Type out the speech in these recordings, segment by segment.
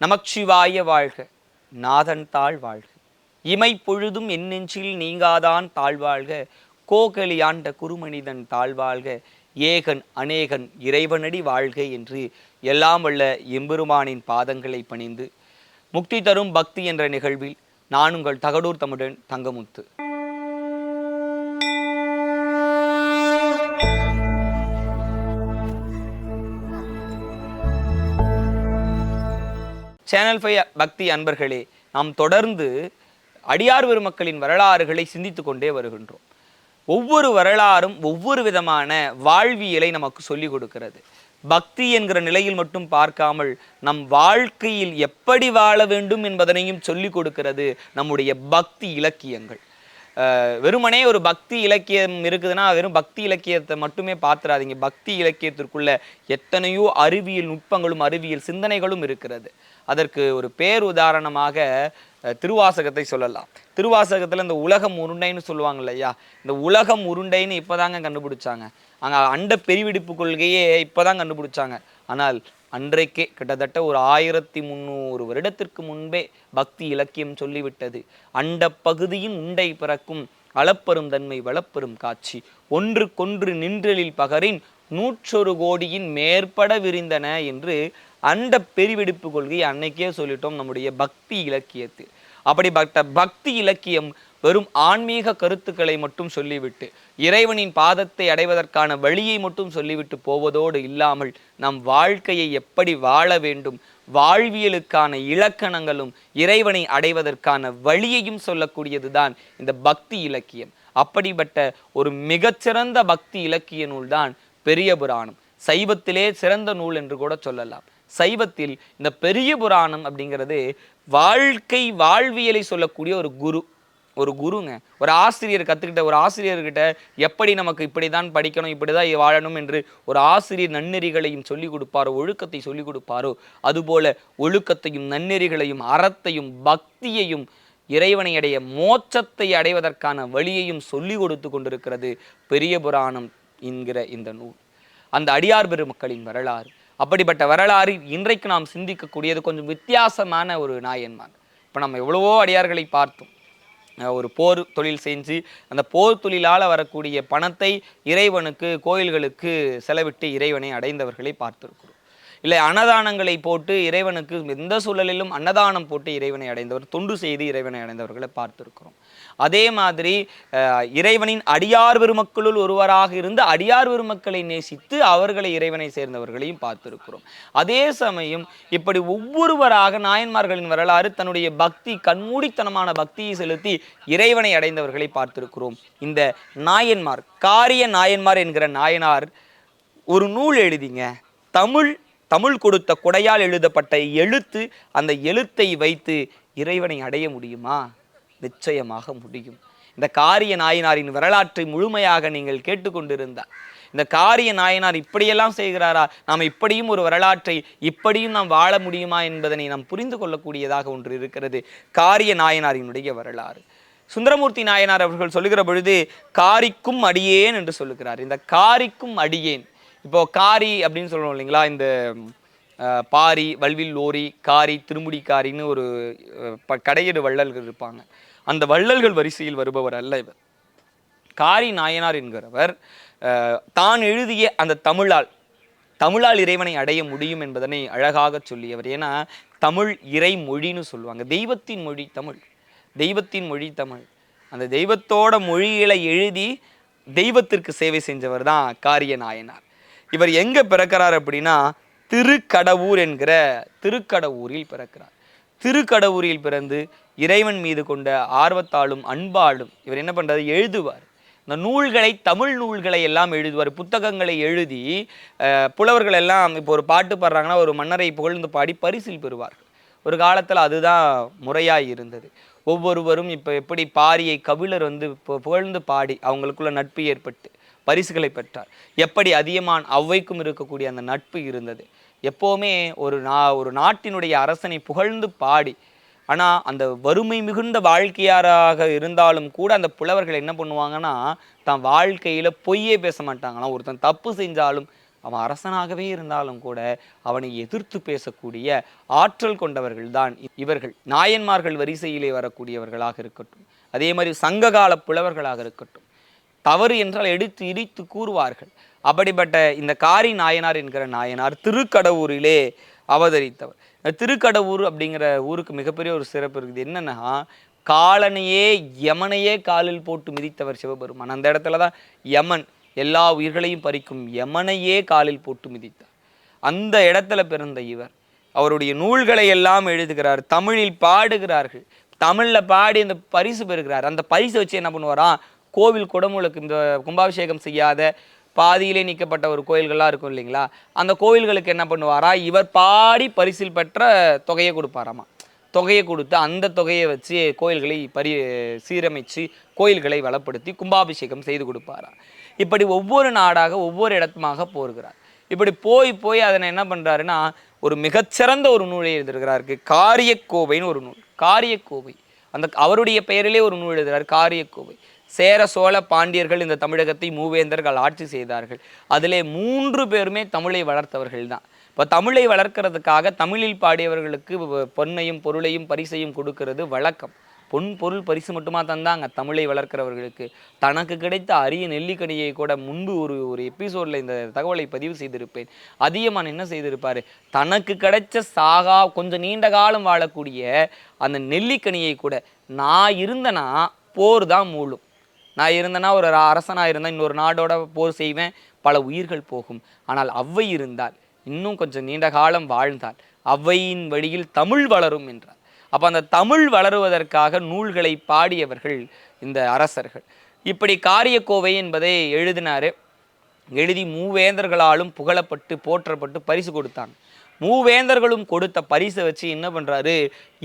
நமச்சிவாய வாழ்க. நாதன் தாழ் வாழ்க. இமை பொழுதும் என் நெஞ்சில் நீங்காதான் தாழ்வாழ்க கோகலி ஆண்ட குருமனிதன் தாழ்வாழ்க ஏகன் அநேகன் இறைவனடி வாழ்க என்று எல்லாம் வல்ல எம்பெருமானின் பாதங்களை பணிந்து முக்தி தரும் பக்தி என்ற நிகழ்வில் நான் உங்கள் தகடூர் தமிழன் தங்கமுத்து. சேனல் ஃபை பக்தி அன்பர்களே நாம் தொடர்ந்து அடியார் பெருமக்களின் வரலாறுகளை சிந்தித்து கொண்டே வருகின்றோம். ஒவ்வொரு வரலாறும் ஒவ்வொரு விதமான வாழ்வியலை நமக்கு சொல்லிக் கொடுக்கிறது. பக்தி என்கிற நிலையில் மட்டும் பார்க்காமல் நம் வாழ்க்கையில் எப்படி வாழ வேண்டும் என்பதனையும் சொல்லிக் கொடுக்கிறது நம்முடைய பக்தி இலக்கியங்கள். வெறுமனே ஒரு பக்தி இலக்கியம் இருக்குதுன்னா வெறும் பக்தி இலக்கியத்தை மட்டுமே பார்த்துறாதீங்க பக்தி இலக்கியத்திற்குள்ள எத்தனையோ அறிவியல் நுட்பங்களும் அறிவியல் சிந்தனைகளும் இருக்கிறது. அதற்கு ஒரு பேர் உதாரணமாக திருவாசகத்தை சொல்லலாம். திருவாசகத்தில் இந்த உலகம் உருண்டைன்னு சொல்லுவாங்க இல்லையா இந்த உலகம் உருண்டைன்னு இப்போதாங்க கண்டுபிடிச்சாங்க. அங்கே அண்ட பெருவிடிப்பு கொள்கையே இப்போதான் கண்டுபிடிச்சாங்க. ஆனால் அன்றைக்கே கிட்டத்தட்ட ஒரு ஆயிரத்தி முந்நூறு வருடத்திற்கு முன்பே பக்தி இலக்கியம் சொல்லிவிட்டது. அண்ட பகுதியின் உண்டை பிறக்கும் அளப்பெரும் தன்மை வளப்பெரும் காட்சி. ஒன்றுக்கொன்று நின்றலில் பகரின் நூற்றொரு கோடியின் மேற்பட விரிந்தன என்று அண்ட பெருவெடிப்பு கொள்கை அன்னைக்கே சொல்லிட்டோம் நம்முடைய பக்தி இலக்கியத்தில் அப்படிப்பட்ட பக்தி இலக்கியம் வெறும் ஆன்மீக கருத்துக்களை மட்டும் சொல்லிவிட்டு இறைவனின் பாதத்தை அடைவதற்கான வழியை மட்டும் சொல்லிவிட்டு போவதோடு இல்லாமல் நம் வாழ்க்கையை எப்படி வாழ வேண்டும் வாழ்வியலுக்கான இலக்கணங்களும் இறைவனை அடைவதற்கான வழியையும் சொல்லக்கூடியதுதான் இந்த பக்தி இலக்கியம். அப்படிப்பட்ட ஒரு மிகச்சிறந்த பக்தி இலக்கிய நூல்தான் பெரிய புராணம். சைவத்திலே சிறந்த நூல் என்று கூட சொல்லலாம். சைவத்தில் இந்த பெரிய புராணம் அப்படிங்கிறது வாழ்க்கை வாழ்வியலை சொல்லக்கூடிய ஒரு குரு ஒரு குருங்க. ஒரு ஆசிரியர் கற்றுக்கிட்ட ஒரு ஆசிரியர்கிட்ட எப்படி நமக்கு இப்படி தான் படிக்கணும் இப்படி தான் வாழணும் என்று ஒரு ஆசிரியர் நன்னெறிகளையும் சொல்லிக் கொடுப்பாரோ ஒழுக்கத்தை சொல்லிக் கொடுப்பாரோ அதுபோல ஒழுக்கத்தையும் நன்னெறிகளையும் அறத்தையும் பக்தியையும் இறைவனை அடைய மோட்சத்தை அடைவதற்கான வழியையும் சொல்லி கொடுத்து கொண்டிருக்கிறது பெரிய புராணம் என்கிற இந்த நூல். அந்த அடியார் பெருமக்களின் வரலாறு. அப்படிப்பட்ட வரலாறு இன்றைக்கு நாம் சிந்திக்கக்கூடியது கொஞ்சம் வித்தியாசமான ஒரு நாயன்மார் இப்போ நம்ம எவ்வளவோ அடியார்களை பார்த்தோம். ஒரு போர் தொழில் செஞ்சு அந்த போர் தொழிலால் வரக்கூடிய பணத்தை இறைவனுக்கு கோயில்களுக்கு செலவிட்டு இறைவனை அடைந்தவர்களை பார்த்திருக்கிறோம். இல்லை அன்னதானங்களை போட்டு இறைவனுக்கு எந்த சூழலிலும் அன்னதானம் போட்டு இறைவனை அடைந்தவர் தொண்டு செய்து இறைவனை அடைந்தவர்களை பார்த்திருக்கிறோம். அதே மாதிரி இறைவனின் அடியார் பெருமக்களுள் ஒருவராக இருந்து அடியார் பெருமக்களை நேசித்து அவர்களை இறைவனை சேர்ந்தவர்களையும் பார்த்திருக்கிறோம். அதே சமயம் இப்படி ஒவ்வொருவராக நாயன்மார்களின் வரலாறு தன்னுடைய பக்தி கண்மூடித்தனமான பக்தியை செலுத்தி இறைவனை அடைந்தவர்களை பார்த்திருக்கிறோம். இந்த நாயன்மார் காரிய நாயன்மார் என்கிற நாயனார் ஒரு நூல் எழுதிங்க. தமிழ் தமிழ் கொடுத்த கொடையால் எழுதப்பட்ட எழுத்து அந்த எழுத்தை வைத்து இறைவனை அடைய முடியுமா? நிச்சயமாக முடியும். இந்த காரிய நாயனாரின் வரலாற்றை முழுமையாக நீங்கள் கேட்டுக்கொண்டிருந்தால் இந்த காரிய நாயனார் இப்படியெல்லாம் செய்கிறாரா? நாம் இப்படியும் ஒரு வரலாற்றை இப்படியும் நாம் வாழ முடியுமா என்பதனை நாம் புரிந்து கொள்ளக்கூடியதாக ஒன்று இருக்கிறது. காரிய நாயனாரினுடைய வரலாறு. சுந்தரமூர்த்தி நாயனார் அவர்கள் சொல்லுகிற பொழுது காரிக்கும் அடியேன் என்று சொல்லுகிறார். இந்த காரிக்கும் அடியேன் இப்போ காரி அப்படின்னு சொல்லணும் இல்லைங்களா? இந்த பாரி வல்வில் லோரி காரி திருமுடி காரின்னு ஒரு ப- கடையெடு வள்ளல்கள் இருப்பாங்க. அந்த வள்ளல்கள் வரிசையில் வருபவர் அல்ல இவர். காரி நாயனார் என்கிறவர் தான் எழுதிய அந்த தமிழால் தமிழால் இறைவனை அடைய முடியும் என்பதனை அழகாக சொல்லியவர். ஏன்னா தமிழ் இறை மொழின்னு சொல்லுவாங்க. தெய்வத்தின் மொழி தமிழ். தெய்வத்தின் மொழி தமிழ். அந்த தெய்வத்தோட மொழிகளை எழுதி தெய்வத்திற்கு சேவை செஞ்சவர் தான் காரிய நாயனார். இவர் எங்க பிறக்கிறார் அப்படின்னா திருக்கடவூர் என்கிற திருக்கடவூரில் பிறக்கிறார். திருக்கடவூரில் பிறந்து இறைவன் மீது கொண்ட ஆர்வத்தாலும் அன்பாலும் இவர் என்ன பண்றாரு? எழுதுவார். இந்த நூல்களை தமிழ் நூல்களை எல்லாம் எழுதுவார். புத்தகங்களை எழுதி புலவர்கள் எல்லாம் இப்போ ஒரு பாட்டு பாடுறாங்கன்னா ஒரு மன்னரை புகழ்ந்து பாடி பரிசில் பெறுவார்கள். ஒரு காலத்தில் அதுதான் முறையாக இருந்தது. ஒவ்வொருவரும் இப்போ எப்படி பாரியை கபிலர் வந்து இப்போ புகழ்ந்து பாடி அவங்களுக்குள்ள நட்பு ஏற்பட்டு பரிசுகளை பெற்றார். எப்படி அதியமான் அவ்வைக்கும் இருக்கக்கூடிய அந்த நட்பு இருந்தது. எப்போவுமே ஒரு நா ஒரு நாட்டினுடைய அரசனை புகழ்ந்து பாடி ஆனால் அந்த வறுமை மிகுந்த வாழ்க்கையாராக இருந்தாலும் கூட அந்த புலவர்கள் என்ன பண்ணுவாங்கன்னா தான் வாழ்க்கையில் பொய்யே பேச மாட்டாங்களாம். ஒருத்தன் தப்பு செஞ்சாலும் அவன் அரசனாகவே இருந்தாலும் கூட அவனை எதிர்த்து பேசக்கூடிய ஆற்றல் கொண்டவர்கள் தான் இவர்கள். நாயன்மார்கள் வரிசையிலே வரக்கூடியவர்களாக இருக்கட்டும். அதே மாதிரி சங்ககால புலவர்களாக இருக்கட்டும். தவறு என்றால் எடுத்து இடித்து கூறுவார்கள். அப்படிப்பட்ட இந்த காரி நாயனார் என்கிற நாயனார் திருக்கடவுரிலே அவதரித்தவர். திருக்கடவுர் அப்படிங்கிற ஊருக்கு மிகப்பெரிய ஒரு சிறப்பு இருக்குது. என்னென்னா காலனையே யமனையே காலில் போட்டு மிதித்தவர் சிவபெருமான். அந்த இடத்துல தான் யமன் எல்லா உயிர்களையும் பறிக்கும் யமனையே காலில் போட்டு மிதித்தார். அந்த இடத்துல பிறந்த இவர் அவருடைய நூல்களை எல்லாம் எழுதுகிறார் தமிழில் பாடுகிறார்கள். தமிழில் பாடி அந்த பரிசு பெறுகிறார். அந்த பரிசு வச்சு என்ன பண்ணுவாராம்? கோவில் குடமுழுக்கு இந்த கும்பாபிஷேகம் செய்யாத பாதியிலே நீக்கப்பட்ட ஒரு கோயில்கள்லாம் இருக்கும் இல்லைங்களா? அந்த கோயில்களுக்கு என்ன பண்ணுவாரா? இவர் பாடி பரிசில் பெற்ற தொகையை கொடுப்பாராமா? தொகையை கொடுத்து அந்த தொகையை வச்சு கோயில்களை பரி சீரமைச்சு கோயில்களை வளப்படுத்தி கும்பாபிஷேகம் செய்து கொடுப்பாரா? இப்படி ஒவ்வொரு நாடாக ஒவ்வொரு இடத்துமாக போகிறார். இப்படி போய் போய் அதனை என்ன பண்ணுறாருன்னா ஒரு மிகச்சிறந்த ஒரு நூலை எழுதியிருக்கிறாருக்கு காரியக்கோவைன்னு ஒரு நூல். காரியக்கோவை. அந்த அவருடைய பெயரிலே ஒரு நூல் எழுதுகிறார் காரியக்கோவை. சேர சோழ பாண்டியர்கள் இந்த தமிழகத்தை மூவேந்தர்கள் ஆட்சி செய்தார்கள். அதிலே மூன்று பேருமே தமிழை வளர்த்தவர்கள் தான். இப்போ தமிழை வளர்க்கறதுக்காக தமிழில் பாடியவர்களுக்கு வ- பொன்னையும் பொருளையும் பரிசையும் கொடுக்கிறது வழக்கம். பொன் பொருள் பரிசு மட்டுமா தந்தாங்க தமிழை வளர்க்கிறவர்களுக்கு. தனக்கு கிடைத்த அரிய நெல்லிக்கனியை கூட முன்பு ஒரு ஒரு எபிசோடில் இந்த தகவலை பதிவு செய்திருப்பேன். அதியமான் என்ன செய்திருப்பார்? தனக்கு கிடைச்ச சாகா கொஞ்சம் நீண்ட காலம் வாழக்கூடிய அந்த நெல்லிக்கனியை கூட நான் இருந்தனா போர் தான் மூழும். நான் இருந்தேன்னா ஒரு அரசனாக இருந்தால் இன்னொரு நாடோட போர் செய்வேன். பல உயிர்கள் போகும். ஆனால் அவ்வை இருந்தால் இன்னும் கொஞ்சம் நீண்ட காலம் வாழ்ந்தால் அவ்வையின் வழியில் தமிழ் வளரும் என்றார். அப்போ அந்த தமிழ் வளருவதற்காக நூல்களை பாடியவர்கள் இந்த அரசர்கள். இப்படி காரியக்கோவை என்பதை எழுதினாரு. எழுதி மூவேந்தர்களாலும் புகழப்பட்டு போற்றப்பட்டு பரிசு கொடுத்தாங்க. மூவேந்தர்களும் கொடுத்த பரிசை வச்சு என்ன பண்ணுறாரு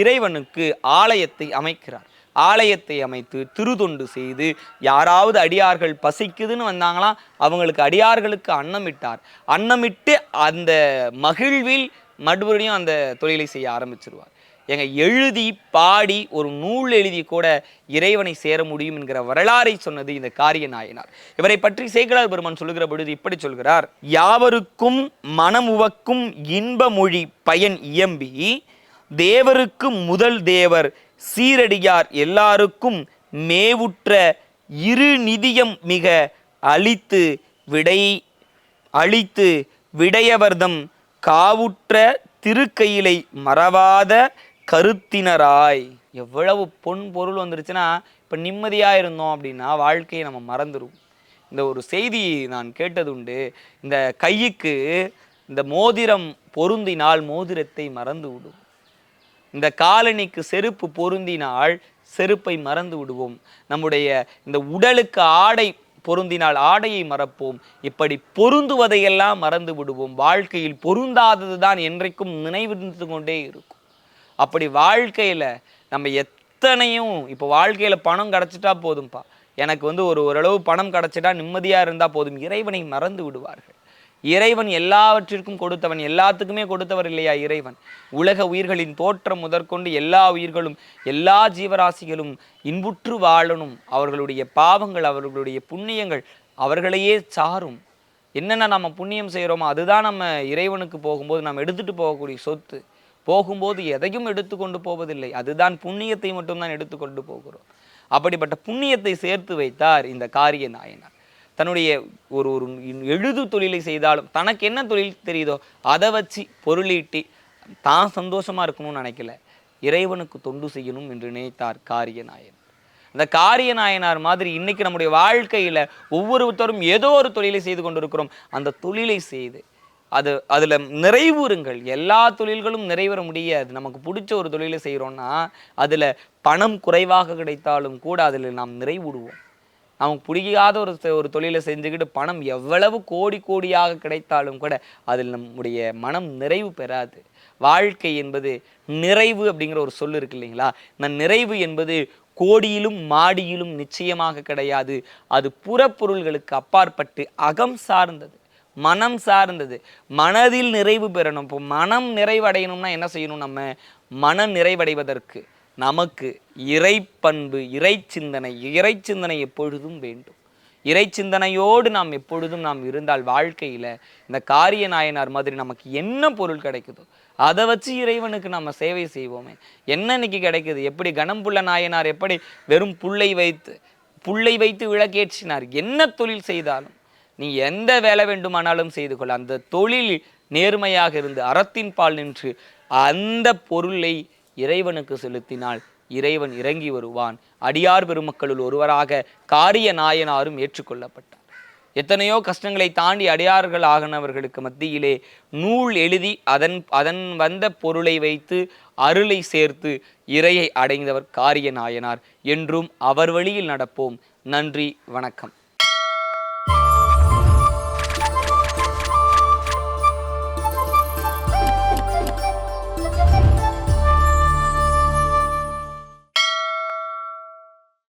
இறைவனுக்கு ஆலயத்தை அமைக்கிறார். ஆலயத்தை அமைத்து திருதொண்டு செய்து யாராவது அடியார்கள் பசிக்குதுன்னு வந்தாங்களாம் அவங்களுக்கு அடியார்களுக்கு அன்னமிட்டார். அன்னமிட்டு அந்த மகிழ்வில் மறுபடியும் அந்த தொழிலை செய்ய ஆரம்பிச்சிருவார். எங்க எழுதி பாடி ஒரு நூல் எழுதி கூட இறைவனை சேர முடியும் என்கிற வரலாறை சொன்னது இந்த காரிய நாயனார் இவரை பற்றி சேகலார் பெருமான் சொல்லுகிற பொழுது இப்படி சொல்கிறார் யாவருக்கும் மனமுவக்கும் இன்ப மொழி பயன் இயம்பி தேவருக்கு முதல் தேவர் சீரடியார் எல்லாருக்கும் மேவுற்ற இரு நிதியம் மிக அழித்து விடை அழித்து விடையவர்தம் காவுற்ற திருக்கையிலை மறவாத கருத்தினராய். எவ்வளவு பொன் பொருள் வந்துருச்சுன்னா இப்போ நிம்மதியாக இருந்தோம் அப்படின்னா வாழ்க்கையை நம்ம மறந்துடும் இந்த ஒரு செய்தி நான் கேட்டதுண்டு இந்த கையுக்கு இந்த மோதிரம் பொருந்தினால் மோதிரத்தை மறந்து விடும் இந்த காலணிக்கு செருப்பு பொருந்தினால் செருப்பை மறந்து விடுவோம். நம்முடைய இந்த உடலுக்கு ஆடை பொருந்தினால் ஆடையை மறப்போம். இப்படி பொருந்துவதையெல்லாம் மறந்து விடுவோம். வாழ்க்கையில் பொருந்தாதது தான் என்றைக்கும் நினைவிருந்து கொண்டே இருக்கும். அப்படி வாழ்க்கையில் நம்ம எத்தனையும் இப்போ வாழ்க்கையில் பணம் கிடச்சிட்டா போதும்பா. எனக்கு வந்து ஒரு ஓரளவு பணம் கிடச்சிட்டா நிம்மதியாக இருந்தால் போதும். இறைவனை மறந்து விடுவார்கள். இறைவன் எல்லாவற்றிற்கும் கொடுத்தவன் எல்லாத்துக்குமே கொடுத்தவர் இல்லையா இறைவன்? உலக உயிர்களின் தோற்றம் முதற்கொண்டு எல்லா உயிர்களும் எல்லா ஜீவராசிகளும் இன்புற்று வாழணும். அவர்களுடைய பாவங்கள் அவர்களுடைய புண்ணியங்கள் அவர்களையே சாரும். என்னென்ன நம்ம புண்ணியம் செய்கிறோமோ அதுதான் நம்ம இறைவனுக்கு போகும்போது நம்ம எடுத்துட்டு போகக்கூடிய சொத்து. போகும்போது எதையும் எடுத்துக்கொண்டு போவதில்லை. அதுதான் புண்ணியத்தை மட்டும்தான் எடுத்துக்கொண்டு போகிறோம். அப்படிப்பட்ட புண்ணியத்தை சேர்த்து வைத்தார் இந்த காரிய நாயனார். தன்னுடைய ஒரு ஒரு எழுது தொழிலை செய்தாலும் தனக்கு என்ன தொழில் தெரியுதோ அதை வச்சு பொருளீட்டி தான் சந்தோஷமாக இருக்கணும்னு நினைக்கல. இறைவனுக்கு தொண்டு செய்யணும் என்று நினைத்தார் காரியநாயன். அந்த காரிய நாயனார் மாதிரி இன்னைக்கு நம்முடைய வாழ்க்கையில் ஒவ்வொருத்தரும் ஏதோ ஒரு தொழிலை செய்து கொண்டிருக்கிறோம். அந்த தொழிலை செய்து அது அதில் நிறைவுறுங்கள். எல்லா தொழில்களும் நிறைவேற முடியாது. நமக்கு பிடிச்ச ஒரு தொழிலை செய்கிறோன்னா அதில் பணம் குறைவாக கிடைத்தாலும் கூட அதில் நாம் நிறைவுடுவோம் நமக்கு பிடிக்காத ஒரு ஒரு தொழிலை செஞ்சுக்கிட்டு பணம் எவ்வளவு கோடி கோடியாக கிடைத்தாலும் கூட அதில் நம்முடைய மனம் நிறைவு பெறாது. வாழ்க்கை என்பது நிறைவு அப்படிங்கிற ஒரு சொல் இருக்கு இல்லைங்களா? இந்த நிறைவு என்பது கோடியிலும் மாடியிலும் நிச்சயமாக கிடையாது. அது புறப்பொருள்களுக்கு அப்பாற்பட்டு அகம் சார்ந்தது மனம் சார்ந்தது. மனதில் நிறைவு பெறணும். இப்போ மனம் நிறைவடையணும்னா என்ன செய்யணும் நம்ம? மனம் நிறைவடைவதற்கு. நமக்கு இறைப்பண்பு இறை சிந்தனை இறை சிந்தனை எப்பொழுதும் வேண்டும். இறை சிந்தனையோடு நாம் எப்பொழுதும் நாம் இருந்தால் வாழ்க்கையில் இந்த காரிய நாயனார் மாதிரி நமக்கு என்ன பொருள் கிடைக்குதோ அதை வச்சு இறைவனுக்கு நம்ம சேவை செய்வோமே. என்ன இன்னைக்கு கிடைக்குது? எப்படி கணம்புள்ள நாயனார் எப்படி வெறும் புல்லை வைத்து புல்லை வைத்து விளக்கேற்றினார்? என்ன தொழில் செய்தாலும் நீ எந்த வேலை வேண்டுமானாலும் செய்து கொள்ள அந்த தொழில் நேர்மையாக இருந்து அறத்தின் பால் நின்று அந்த பொருளை இறைவனுக்கு செலுத்தினால் இறைவன் இறங்கி வருவான். அடியார் பெருமக்களுள் ஒருவராக காரிய நாயனாரும் ஏற்றுக்கொள்ளப்பட்டார். எத்தனையோ கஷ்டங்களை தாண்டி அடியார்கள் ஆகினவர்களுக்கு மத்தியிலே நூல் எழுதி அதன் அதன் வந்த பொருளை வைத்து அருளை சேர்த்து இறையை அடைந்தவர் காரிய நாயனார். என்றும் அவர் வழியில் நடப்போம். நன்றி வணக்கம்.